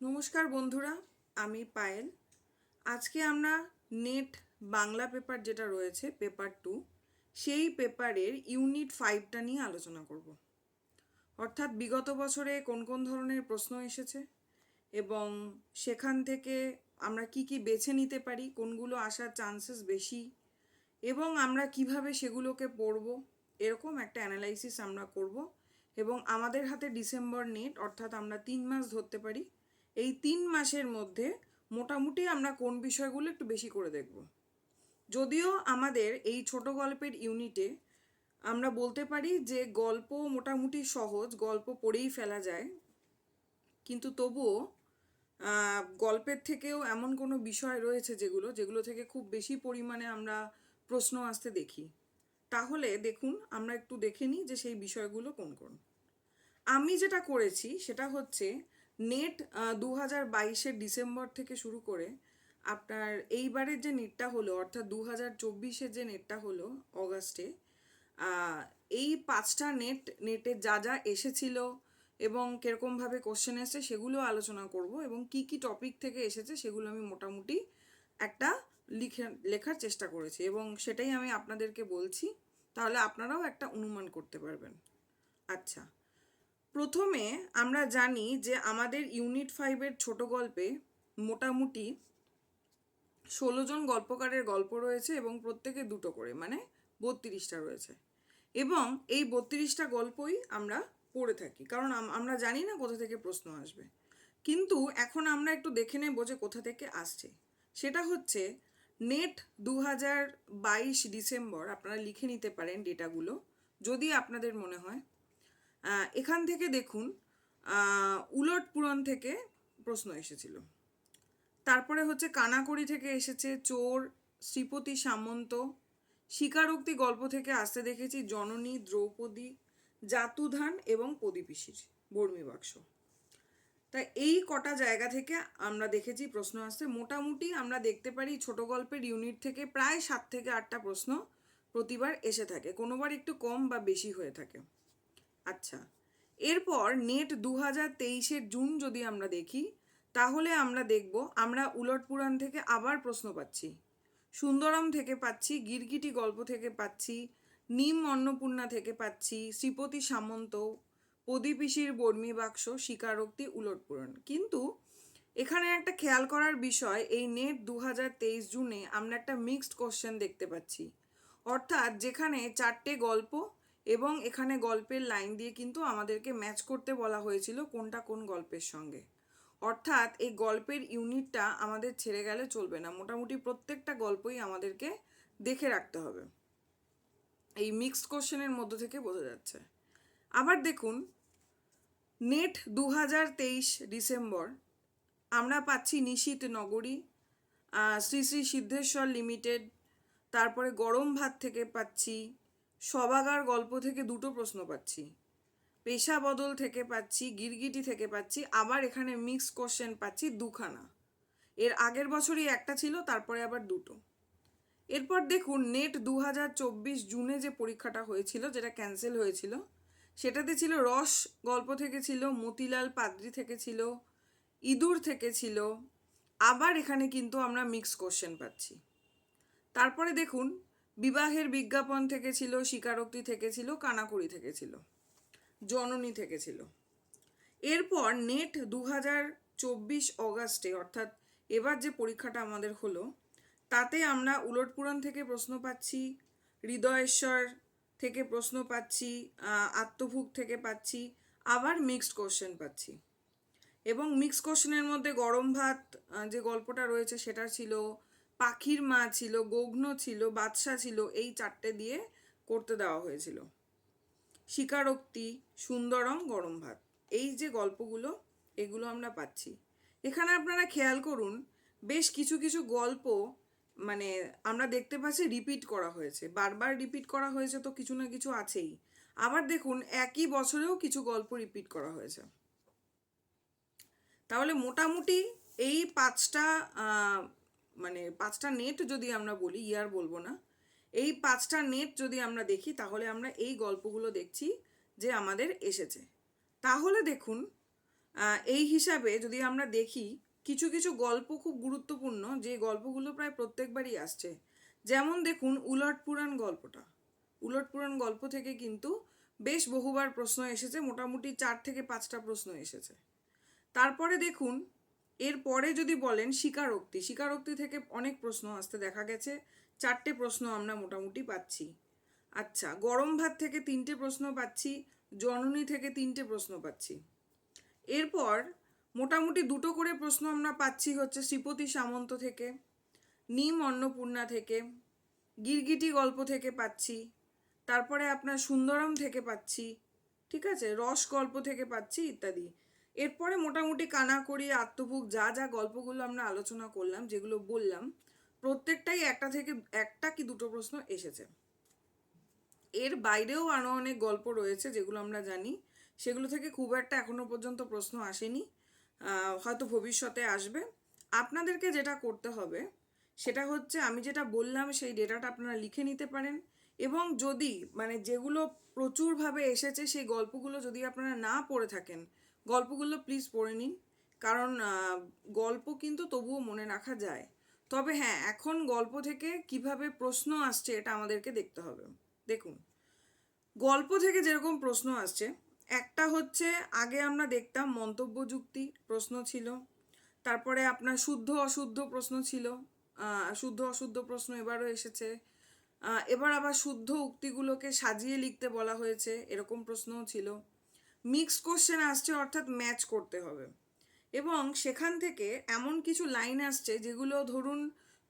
নমস্কার বন্ধুরা, আমি পায়েল। আজকে আমরা নেট বাংলা পেপার যেটা রয়েছে, পেপার টু, সেই পেপারের ইউনিট ফাইভটা নিয়ে আলোচনা করব। অর্থাৎ বিগত বছরে কোন কোন ধরনের প্রশ্ন এসেছে এবং সেখান থেকে আমরা কি কি বেছে নিতে পারি, কোনগুলো আসার চান্সেস বেশি এবং আমরা কীভাবে সেগুলোকে পড়ব, এরকম একটা অ্যানালাইসিস আমরা করব। এবং আমাদের হাতে ডিসেম্বর নেট অর্থাৎ আমরা তিন মাস ধরতে পারি। এই তিন মাসের মধ্যে মোটামুটি আমরা কোন বিষয়গুলো একটু বেশি করে দেখব। যদিও আমাদের এই ছোট গল্পের ইউনিটে আমরা বলতে পারি যে গল্প মোটামুটি সহজ, গল্প পড়েই ফেলা যায়। কিন্তু তবুও গল্পের থেকেও এমন কোনো বিষয় রয়েছে যেগুলো যেগুলো থেকে খুব বেশি পরিমাণে আমরা প্রশ্ন আসতে দেখি। তাহলে দেখুন, আমরা একটু দেখে নিই যে সেই বিষয়গুলো কোন কোন। আমি যেটা করেছি সেটা হচ্ছে নেট দু হাজার বাইশের ডিসেম্বর থেকে শুরু করে আপনার এইবারের যে নেটটা হলো, অর্থাৎ দু হাজার চব্বিশের যে নেটটা হলো, অগাস্টে এই পাঁচটা নেট, নেটে যা যা এসেছিল এবং কীরকমভাবে কোশ্চেন এসেছে সেগুলো আলোচনা করব এবং কি কি টপিক থেকে এসেছে সেগুলো আমি মোটামুটি একটা লিখে, লেখার চেষ্টা করেছি এবং সেটাই আমি আপনাদেরকে বলছি, তাহলে আপনারাও একটা অনুমান করতে পারবেন। আচ্ছা প্রথমে আমরা জানি যে আমাদের ইউনিট ফাইভের ছোট গল্পে মোটামুটি ষোলো জন গল্পকারের গল্প রয়েছে এবং প্রত্যেকে দুটো করে মানে বত্রিশটা রয়েছে। এবং এই বত্রিশটা গল্পই আমরা পড়ে থাকি, কারণ আমরা জানি না কোথা থেকে প্রশ্ন আসবে। কিন্তু এখন আমরা একটু দেখে নেব যে কোথা থেকে আসছে। সেটা হচ্ছে নেট দু হাজার বাইশ ডিসেম্বর আপনারা লিখে নিতে পারেন ডেটাগুলো, যদি আপনাদের মনে হয়। এখান থেকে দেখুন উলট পূরণ থেকে প্রশ্ন এসেছিল। তারপরে হচ্ছে কানাকড়ি থেকে এসেছে, চোর, শ্রীপতি সামন্ত, স্বীকারোক্তি গল্প থেকে আসতে দেখেছি, জননী, দ্রৌপদী, জাতুধান এবং প্রদীপিসির বর্মী বাক্স। তা এই কটা জায়গা থেকে আমরা দেখেছি প্রশ্ন আসতে মোটামুটি আমরা দেখতে পারি ছোট গল্পের ইউনিট থেকে প্রায় সাত থেকে আটটা প্রশ্ন প্রতিবার এসে থাকে। কোনোবার একটু কম বা বেশি হয়ে থাকে। আচ্ছা এরপর নেট দু হাজার তেইশের জুন যদি আমরা দেখি, তাহলে আমরা দেখব আমরা উলট পুরাণ থেকে আবার প্রশ্ন পাচ্ছি। সুন্দরম থেকে পাচ্ছি, গিরগিটি গল্প থেকে পাচ্ছি, নিম অন্নপূর্ণা থেকে পাচ্ছি, শ্রীপতি সামন্ত প্রদীপিসির বর্মী বাক্স স্বীকারোক্তি উলট পুরাণ কিন্তু এখানে একটা খেয়াল করার বিষয়, এই নেট দু হাজার তেইশ জুনে আমরা একটা মিক্সড কোশ্চেন দেখতে পাচ্ছি। অর্থাৎ যেখানে চারটে গল্প এবং এখানে গল্পের লাইন দিয়ে কিন্তু আমাদেরকে ম্যাচ করতে বলা হয়েছিল কোনটা কোন গল্পের সঙ্গে। অর্থাৎ এই গল্পের ইউনিটটা আমাদের ছেড়ে গেলে চলবে না। মোটামুটি প্রত্যেকটা গল্পই আমাদেরকে দেখে রাখতে হবে। এই মিক্সড কোশ্চেনের মধ্য থেকে বোঝা যাচ্ছে। আবার দেখুন, নেট দু হাজার তেইশ ডিসেম্বর, আমরা পাচ্ছি নিশীত নগরী শ্রী শ্রী সিদ্ধেশ্বর লিমিটেড, তারপরে গরম ভাত থেকে পাচ্ছি, সবাগার গল্প থেকে দুটো প্রশ্ন পাচ্ছি, পেশা বদল থেকে পাচ্ছি, গিরগিটি থেকে পাচ্ছি, আবার এখানে মিক্স কোশ্চেন পাচ্ছি দুখানা। এর আগের বছরই একটা ছিল, তারপরে আবার দুটো। এরপর দেখুন, নেট দু হাজার চব্বিশ জুনে যে পরীক্ষাটা হয়েছিল, যেটা ক্যান্সেল হয়েছিল সেটাতে ছিল রস গল্প থেকে ছিল, মতিলাল পাদ্রি থেকে ছিল, ইঁদুর থেকে ছিল। আবার এখানে কিন্তু আমরা মিক্স কোশ্চেন পাচ্ছি। তারপরে দেখুন, বিবাহের বিজ্ঞাপন থেকে ছিল, স্বীকারোক্তি থেকে ছিল, কানাকুড়ি থেকে ছিল, জননী থেকে ছিল। এরপর নেট দু হাজার চব্বিশ অগাস্টে, অর্থাৎ এবার যে পরীক্ষাটা আমাদের হলো, তাতে আমরা উলটপুরাণ থেকে প্রশ্ন পাচ্ছি, হৃদয়েশ্বর থেকে প্রশ্ন পাচ্ছি আত্মভুক থেকে পাচ্ছি, আবার মিক্সড কোশ্চেন পাচ্ছি। এবং মিক্স কোশ্চেনের মধ্যে গরম ভাত যে গল্পটা রয়েছে সেটা ছিল, পাখির মা ছিল, গগ্ন ছিল বাদশা ছিল, এই চারটে দিয়ে করতে দেওয়া হয়েছিল। স্বীকারোক্তি, সুন্দরম, গরম ভাত। এই যে গল্পগুলো, এগুলো আমরা পাচ্ছি। এখানে আপনারা খেয়াল করুন, বেশ কিছু কিছু গল্প মানে আমরা দেখতে পাচ্ছি রিপিট করা হয়েছে। বারবার রিপিট করা হয়েছে তো কিছু না কিছু আছেই। আবার দেখুন, একই বছরেও কিছু গল্প রিপিট করা হয়েছে। তাহলে মোটামুটি এই পাঁচটা মানে পাঁচটা নেট যদি আমরা বলি ইয়ার বলব না, এই পাঁচটা নেট যদি আমরা দেখি, তাহলে আমরা এই গল্পগুলো দেখছি যে আমাদের এসেছে। তাহলে দেখুন এই হিসাবে যদি আমরা দেখি কিছু কিছু গল্প খুব গুরুত্বপূর্ণ, যে গল্পগুলো প্রায় প্রত্যেকবারই আসছে। যেমন দেখুন উলট পুরাণ গল্পটা। উলট পুরাণ গল্প থেকে কিন্তু বেশ বহুবার প্রশ্ন এসেছে, মোটামুটি চার থেকে পাঁচটা প্রশ্ন এসেছে। তারপরে দেখুন এরপরে যদি বলেন স্বীকারোক্তি স্বীকারোক্তি থেকে অনেক প্রশ্ন আসতে দেখা গেছে, চারটে প্রশ্ন আমরা মোটামুটি পাচ্ছি। আচ্ছা গরম ভাত থেকে তিনটে প্রশ্ন পাচ্ছি, জননী থেকে তিনটে প্রশ্ন পাচ্ছি। এরপর মোটামুটি দুটো করে প্রশ্ন আমরা পাচ্ছি হচ্ছে শ্রীপতি সামন্ত থেকে, নিম অন্নপূর্ণা থেকে, গিরগিটি গল্প থেকে পাচ্ছি, তারপরে আপনার সুন্দরম থেকে পাচ্ছি, ঠিক আছে, রস গল্প থেকে পাচ্ছি ইত্যাদি। এরপরে মোটামুটি কানাকড়ি আত্মভুক যা যা গল্পগুলো আমরা আলোচনা করলাম, যেগুলো বললাম, প্রত্যেকটাই একটা থেকে একটা কি দুটো প্রশ্ন এসেছে। এর বাইরেও আরও অনেক গল্প রয়েছে যেগুলো আমরা জানি, সেগুলো থেকে খুব একটা এখনও পর্যন্ত প্রশ্ন আসেনি। হয়তো ভবিষ্যতে আসবে। আপনাদেরকে যেটা করতে হবে, সেটা হচ্ছে আমি যেটা বললাম, সেই ডেটাটা আপনারা লিখে নিতে পারেন। এবং যদি মানে যেগুলো প্রচুরভাবে এসেছে, সেই গল্পগুলো যদি আপনারা না পড়ে থাকেন, গল্পগুলো প্লিজ পড়ে নিন। কারণ গল্প কিন্তু তবুও মনে রাখা যায়। তবে হ্যাঁ এখন গল্প থেকে কীভাবে প্রশ্ন আসছে, এটা আমাদেরকে দেখতে হবে। দেখুন, গল্প থেকে যেরকম প্রশ্ন আসছে একটা হচ্ছে, আগে আমরা দেখতাম মন্তব্য যুক্তি, প্রশ্ন ছিল। তারপরে আপনার শুদ্ধ অশুদ্ধ প্রশ্ন ছিল। শুদ্ধ অশুদ্ধ প্রশ্ন এবারও এসেছে। এবার আবার শুদ্ধ উক্তিগুলোকে সাজিয়ে লিখতে বলা হয়েছে, এরকম প্রশ্নও ছিল। মিক্স কোশ্চেন আসছে, অর্থাৎ ম্যাচ করতে হবে। এবং সেখান থেকে এমন কিছু লাইন আসছে, যেগুলো ধরুন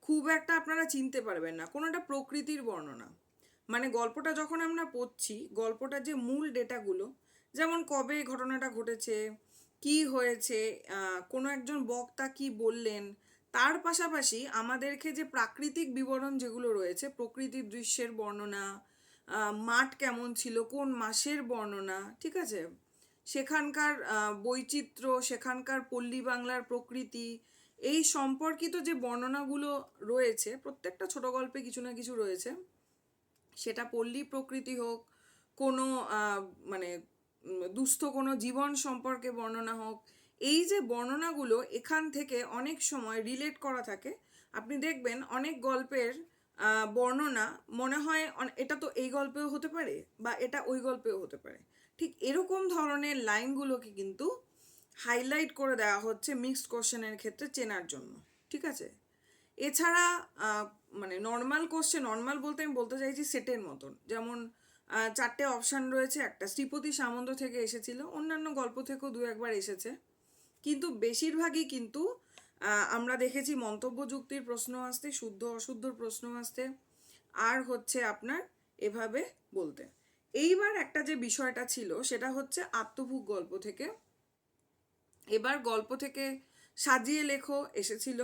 খুব একটা আপনারা চিনতে পারবেন না, কোনো একটা প্রকৃতির বর্ণনা। মানে গল্পটা যখন আমরা পড়ছি, গল্পটার যে মূল ডেটাগুলো যেমন কবে ঘটনাটা ঘটেছে, কি হয়েছে কোনো একজন বক্তা কি বললেন, তার পাশাপাশি আমাদেরকে যে প্রাকৃতিক বিবরণ যেগুলো রয়েছে, প্রকৃতির দৃশ্যের বর্ণনা মাঠ কেমন ছিল, কোন মাসের বর্ণনা, ঠিক আছে? সেখানকার বৈচিত্র্য, সেখানকার পল্লী বাংলার প্রকৃতি, এই সম্পর্কিত যে বর্ণনাগুলো রয়েছে, প্রত্যেকটা ছোট গল্পে কিছু না কিছু রয়েছে। সেটা পল্লী প্রকৃতি হোক, কোনো মানে দুস্থ কোনো জীবন সম্পর্কে বর্ণনা হোক, এই যে বর্ণনাগুলো এখান থেকে অনেক সময় রিলেট করা থাকে। আপনি দেখবেন অনেক গল্পের বর্ণনা মনে হয় এটা তো এই গল্পেও হতে পারে বা এটা ওই গল্পেও হতে পারে। ঠিক এরকম ধরনের লাইনগুলোকে কিন্তু হাইলাইট করে দেওয়া হচ্ছে মিক্সড কোশ্চেনের ক্ষেত্রে চেনার জন্য। ঠিক আছে? এছাড়া মানে নর্মাল কোশ্চেন নর্মাল বলতে আমি বলতে চাইছি সেটের মতন। যেমন চারটে অপশান রয়েছে, একটা শ্রীপতি সামন্ত থেকে এসেছিল, অন্যান্য গল্প থেকেও দু একবার এসেছে। কিন্তু বেশিরভাগই কিন্তু আমরা দেখেছি মন্তব্য যুক্তির প্রশ্ন আসতে, শুদ্ধ অশুদ্ধ প্রশ্ন আসতে, আর হচ্ছে আপনার এভাবে বলতে। এইবার একটা যে বিষয়টা ছিল, সেটা হচ্ছে আত্মভুক গল্প থেকে। এবার গল্প থেকে সাজিয়ে লেখো এসেছিল।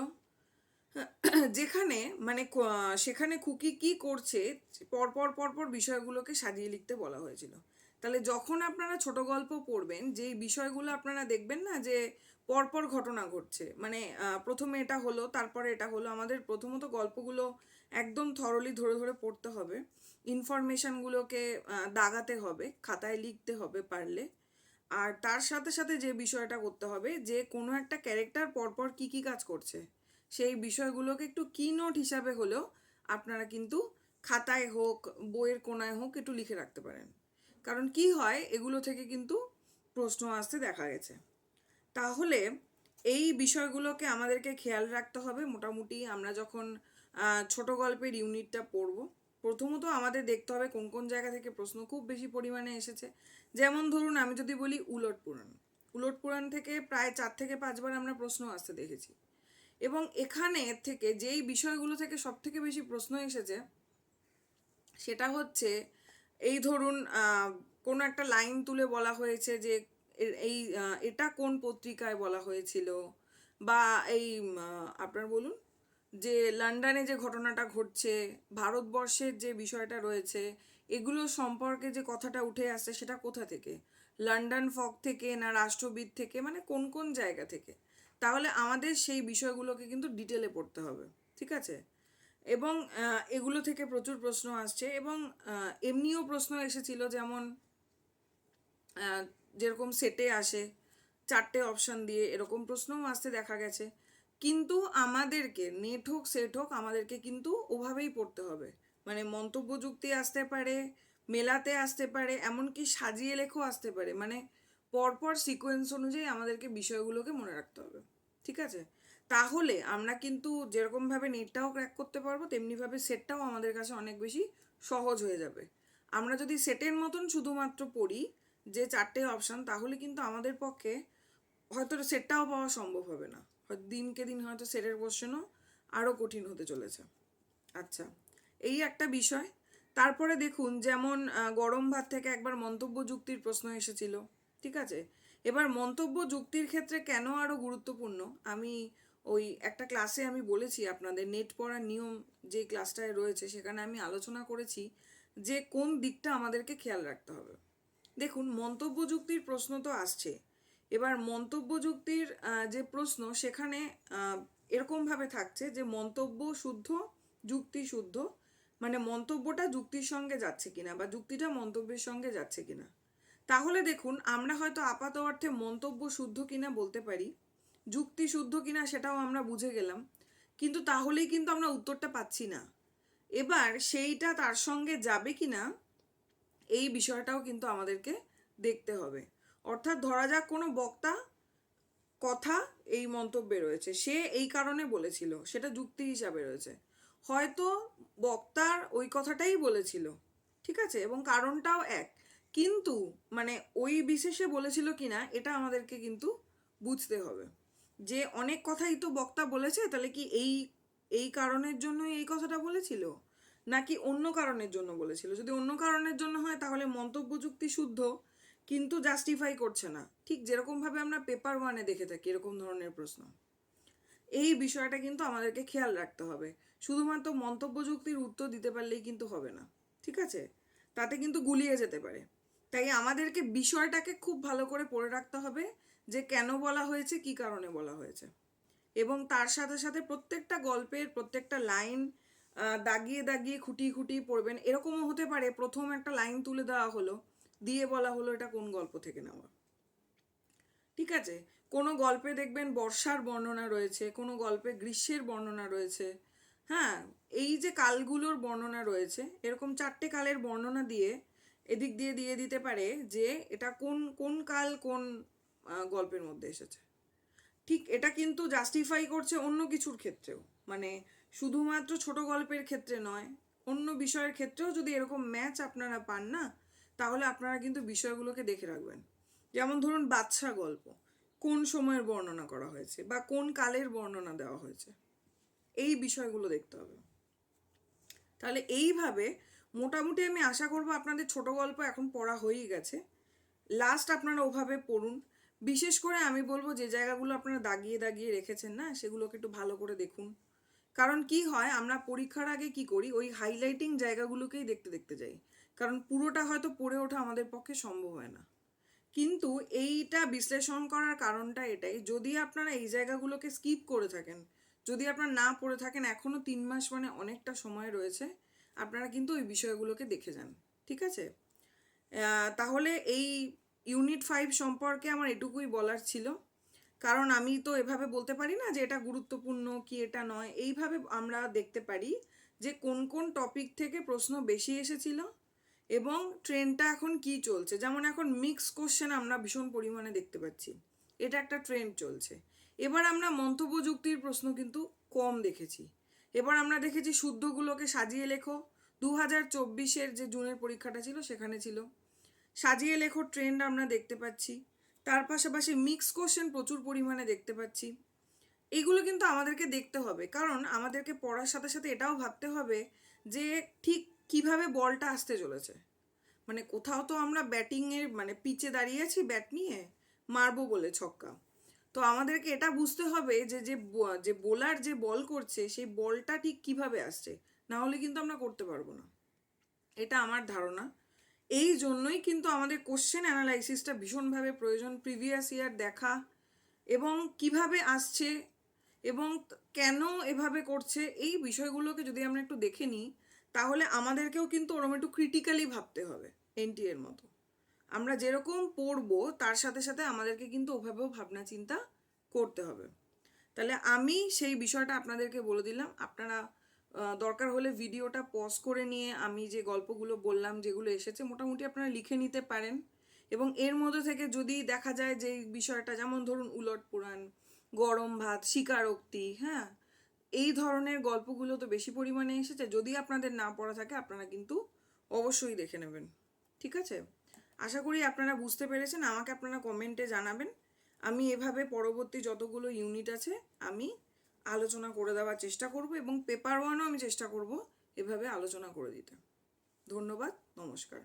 যেখানে মানে সেখানে খুকি কি করছে পরপর পরপর বিষয়গুলোকে সাজিয়ে লিখতে বলা হয়েছিল। তাহলে যখন আপনারা ছোট গল্প পড়বেন, যেই বিষয়গুলো আপনারা দেখবেন না যে পরপর ঘটনা ঘটছে মানে প্রথমে এটা হলো, তারপরে এটা হলো, আমাদের প্রথমত গল্পগুলো একদম থরলি ধরে ধরে পড়তে হবে। ইনফরমেশনগুলোকে দাগাতে হবে, খাতায় লিখতে হবে পারলে। আর তার সাথে সাথে যে বিষয়টা করতে হবে, যে কোনো একটা ক্যারেক্টার পরপর কি কি কাজ করছে। সেই বিষয়গুলোকে একটু কি নোট হিসাবে হলেও আপনারা কিন্তু খাতায় হোক, বইয়ের কোনায় হোক একটু লিখে রাখতে পারেন। কারণ কি হয়, এগুলো থেকে কিন্তু প্রশ্ন আসতে দেখা গেছে। তাহলে এই বিষয়গুলোকে আমাদেরকে খেয়াল রাখতে হবে। মোটামুটি আমরা যখন ছোট গল্পের ইউনিটটা পড়ব, প্রথমত আমাদের দেখতে হবে কোন কোন জায়গা থেকে প্রশ্ন খুব বেশি পরিমাণে এসেছে। যেমন ধরুন, আমি যদি বলি উলট পুরাণ। উলট পুরাণ থেকে প্রায় চার থেকে পাঁচবার আমরা প্রশ্ন আসতে দেখেছি। এবং এখানে থেকে যেই বিষয়গুলো থেকে সব থেকে বেশি প্রশ্ন এসেছে, সেটা হচ্ছে এই ধরুন কোনো একটা লাইন তুলে বলা হয়েছে যে এই এটা কোন পত্রিকায় বলা হয়েছিল? বা এই আপনার বলুন, যে লন্ডনে যে ঘটনাটা ঘটছে, ভারতবর্ষের যে বিষয়টা রয়েছে, এগুলো সম্পর্কে যে কথাটা উঠে আসছে সেটা কোথা থেকে? লন্ডন ফক থেকে না রাষ্ট্রবিদ থেকে? মানে কোন কোন জায়গা থেকে? তাহলে আমাদের সেই বিষয়গুলোকে কিন্তু ডিটেলে পড়তে হবে, ঠিক আছে? এবং এগুলো থেকে প্রচুর প্রশ্ন আসছে এবং এমনিও প্রশ্ন এসেছিল যেমন যেরকম সেটে আসে, চারটে অপশন দিয়ে এরকম প্রশ্নও আসতে দেখা গেছে। কিন্তু আমাদেরকে নেট হোক সেট হোক, আমাদেরকে কিন্তু ওভাবেই পড়তে হবে। মানে মন্তব্য যুক্তি আসতে পারে, মেলাতে আসতে পারে, এমনকি সাজিয়ে লেখো আসতে পারে। মানে পরপর সিকোয়েন্স অনুযায়ী আমাদেরকে বিষয়গুলোকে মনে রাখতে হবে। ঠিক আছে? তাহলে আমরা কিন্তু যেরকমভাবে নেটটাও ক্র্যাক করতে পারব তেমনিভাবে সেটটাও আমাদের কাছে অনেক বেশি সহজ হয়ে যাবে। আমরা যদি সেটের মতন শুধুমাত্র পড়ি যে চারটে অপশান তাহলে কিন্তু আমাদের পক্ষে হয়তো সেটটাও পাওয়া সম্ভব হবে না। হয়তো দিনকে দিন হয়তো সেটের কোশ্চেনও আরও কঠিন হতে চলেছে। আচ্ছা এই একটা বিষয়। তারপরে দেখুন, যেমন গরম ভাত থেকে একবার মন্তব্য যুক্তির প্রশ্ন এসেছিল, ঠিক আছে? এবার মন্তব্য যুক্তির ক্ষেত্রে কেন আরও গুরুত্বপূর্ণ? আমি ওই একটা ক্লাসে আমি বলেছি আপনাদের নেট পড়ার নিয়ম যে ক্লাসটায় রয়েছে সেখানে আমি আলোচনা করেছি যে কোন দিকটা আমাদেরকে খেয়াল রাখতে হবে। দেখুন, মন্তব্য যুক্তির প্রশ্ন তো আসছে। এবার মন্তব্য যুক্তির যে প্রশ্ন সেখানে এরকমভাবে থাকছে যে মন্তব্য শুদ্ধ, যুক্তি শুদ্ধ মানে মন্তব্যটা যুক্তির সঙ্গে যাচ্ছে কিনা বা যুক্তিটা মন্তব্যের সঙ্গে যাচ্ছে কিনা। তাহলে দেখুন, আমরা হয়তো আপাত অর্থে মন্তব্য শুদ্ধ কিনা বলতে পারি, যুক্তি শুদ্ধ কিনা সেটাও আমরা বুঝে গেলাম, কিন্তু তাহলেই কিন্তু আমরা উত্তরটা পাচ্ছি না। এবার সেইটা তার সঙ্গে যাবে কি না এই বিষয়টাও কিন্তু আমাদেরকে দেখতে হবে। অর্থাৎ ধরা যাক কোনো বক্তা কথা এই মন্তব্যে রয়েছে, সে এই কারণে বলেছিল, সেটা যুক্তি হিসাবে রয়েছে। হয়তো বক্তার ওই কথাটাই বলেছিল, ঠিক আছে? এবং কারণটাও এক। কিন্তু মানে ওই বিশেষে বলেছিল কি না এটা আমাদেরকে কিন্তু বুঝতে হবে। যে অনেক কথাই তো বক্তা বলেছে, তাহলে কি এই এই কারণের জন্যই এই কথাটা বলেছিল? নাকি অন্য কারণের জন্য বলেছিল? যদি অন্য কারণের জন্য হয়, তাহলে মন্তব্য যুক্তি শুদ্ধ, কিন্তু জাস্টিফাই করছে না। ঠিক যেরকমভাবে আমরা পেপার ওয়ানে দেখে থাকি, এরকম ধরনের প্রশ্ন। এই বিষয়টা কিন্তু আমাদেরকে খেয়াল রাখতে হবে। শুধুমাত্র মন্তব্য যুক্তির উত্তর দিতে পারলেই কিন্তু হবে না। ঠিক আছে? তাতে কিন্তু গুলিয়ে যেতে পারে। তাই আমাদেরকে বিষয়টাকে খুব ভালো করে পড়ে রাখতে হবে যে কেন বলা হয়েছে, কি কারণে বলা হয়েছে। এবং তার সাথে সাথে প্রত্যেকটা গল্পের প্রত্যেকটা লাইন দাগিয়ে দাগিয়ে খুঁটিয়ে খুঁটিয়ে পড়বেন। এরকমও হতে পারে প্রথম একটা লাইন তুলে দেওয়া হলো, দিয়ে বলা হলো এটা কোন গল্প থেকে নেওয়া। ঠিক আছে? কোনো গল্পে দেখবেন বর্ষার বর্ণনা রয়েছে, কোনো গল্পে গ্রীষ্মের বর্ণনা রয়েছে। হ্যাঁ এই যে কালগুলোর বর্ণনা রয়েছে, এরকম চারটে কালের বর্ণনা দিয়ে এদিক দিয়ে দিয়ে দিতে পারে যে এটা কোন কোন কাল কোন গল্পের মধ্যে এসেছে। ঠিক এটা কিন্তু জাস্টিফাই করছে অন্য কিছুর ক্ষেত্রেও। মানে শুধুমাত্র ছোট গল্পের ক্ষেত্রে নয়, অন্য বিষয়ের ক্ষেত্রেও যদি এরকম ম্যাচ আপনারা পান না, তাহলে আপনারা কিন্তু বিষয়গুলোকে দেখে রাখবেন। যেমন ধরুন বাচ্চা গল্প, কোন সময়ের বর্ণনা করা হয়েছে বা কোন কালের বর্ণনা দেওয়া হয়েছে, এই বিষয়গুলো দেখতে হবে। তাহলে এইভাবে মোটামুটি আমি আশা করব আপনাদের ছোট গল্প এখন পড়া হয়েই গেছে। লাস্ট আপনারা ওভাবে পড়ুন। বিশেষ করে আমি বলব যে জায়গাগুলো আপনারা দাগিয়ে দাগিয়ে রেখেছেন না, সেগুলোকে একটু ভালো করে দেখুন। কারণ কি হয়, আমরা পরীক্ষার আগে কি করি, ওই হাইলাইটিং জায়গাগুলোকেই দেখতে দেখতে যাই। কারণ পুরোটা হয়তো পড়ে ওঠা আমাদের পক্ষে সম্ভব হয় না। কিন্তু এইটা বিশ্লেষণ করার কারণটা এটাই, যদি আপনারা এই জায়গাগুলোকে স্কিপ করে থাকেন, যদি আপনারা না পড়ে থাকেন এখনও তিন মাস মানে অনেকটা সময় রয়েছে। আপনারা কিন্তু ওই বিষয়গুলোকে দেখে যান, ঠিক আছে? তাহলে এই ইউনিট ফাইভ সম্পর্কে আমার এটুকুই বলার ছিল। কারণ আমি তো এভাবে বলতে পারি না যে এটা গুরুত্বপূর্ণ কি এটা নয়। এইভাবে আমরা দেখতে পারি যে কোন কোন টপিক থেকে প্রশ্ন বেশি এসেছিল এবং ট্রেনটা এখন কি চলছে। যেমন এখন মিক্স কোশ্চেন আমরা ভীষণ পরিমাণে দেখতে পাচ্ছি। এটা একটা ট্রেন্ড চলছে। এবার আমরা মন্তব্য যুক্তির প্রশ্ন কিন্তু কম দেখেছি। এবার আমরা দেখেছি শুদ্ধগুলোকে সাজিয়ে লেখো। দু হাজার চব্বিশের যে জুনের পরীক্ষাটা ছিল, সেখানে ছিল। সাজিয়ে লেখো ট্রেন্ড আমরা দেখতে পাচ্ছি। তার পাশাপাশি মিক্স কোশ্চেন প্রচুর পরিমাণে দেখতে পাচ্ছি। এগুলো কিন্তু আমাদেরকে দেখতে হবে। কারণ আমাদেরকে পড়ার সাথে সাথে এটাও ভাবতে হবে যে ঠিক কীভাবে বলটা আসতে চলেছে। মানে কোথাও তো আমরা ব্যাটিংয়ের মানে পিচে দাঁড়িয়ে আছি ব্যাট নিয়ে মারবো বলে ছক্কা। তো আমাদেরকে এটা বুঝতে হবে যে যে যে বোলার যে বল করছে, সেই বলটা ঠিক কীভাবে আসছে। না হলে কিন্তু আমরা করতে পারব না। এটা আমার ধারণা। এই জন্যই কিন্তু আমাদের কোশ্চেন অ্যানালাইসিসটা ভীষণভাবে প্রয়োজন প্রিভিয়াস ইয়ার দেখা এবং কীভাবে আসছে এবং কেন এভাবে করছে এই বিষয়গুলোকে যদি আমরা একটু দেখে নিই, তাহলে আমাদেরকেও কিন্তু ওরম একটু ক্রিটিক্যালি ভাবতে হবে এনটি এর মতো। আমরা যেরকম পড়ব, তার সাথে সাথে আমাদেরকে কিন্তু ওভাবেও ভাবনা চিন্তা করতে হবে। তাহলে আমি সেই বিষয়টা আপনাদেরকে বলে দিলাম। আপনারা দরকার হলে ভিডিওটা পজ করে নিয়ে আমি যে গল্পগুলো বললাম, যেগুলো এসেছে, মোটামুটি আপনারা লিখে নিতে পারেন। এবং এর মধ্যে থেকে যদি দেখা যায় যে বিষয়টা, যেমন ধরুন উলট পুরাণ, গরম ভাত, স্বীকারোক্তি হ্যাঁ এই ধরনের গল্পগুলো তো বেশি পরিমাণে এসেছে। যদি আপনাদের না পড়া থাকে, আপনারা কিন্তু অবশ্যই দেখে নেবেন। ঠিক আছে? আশা করি আপনারা বুঝতে পেরেছেন। আমাকে আপনারা কমেন্টে জানাবেন। আমি এভাবে পরবর্তী যতগুলো ইউনিট আছে, আমি আলোচনা করে দেওয়ার চেষ্টা করব এবং পেপার ওয়ানও আমি চেষ্টা করব এভাবে আলোচনা করে দিতে। ধন্যবাদ, নমস্কার।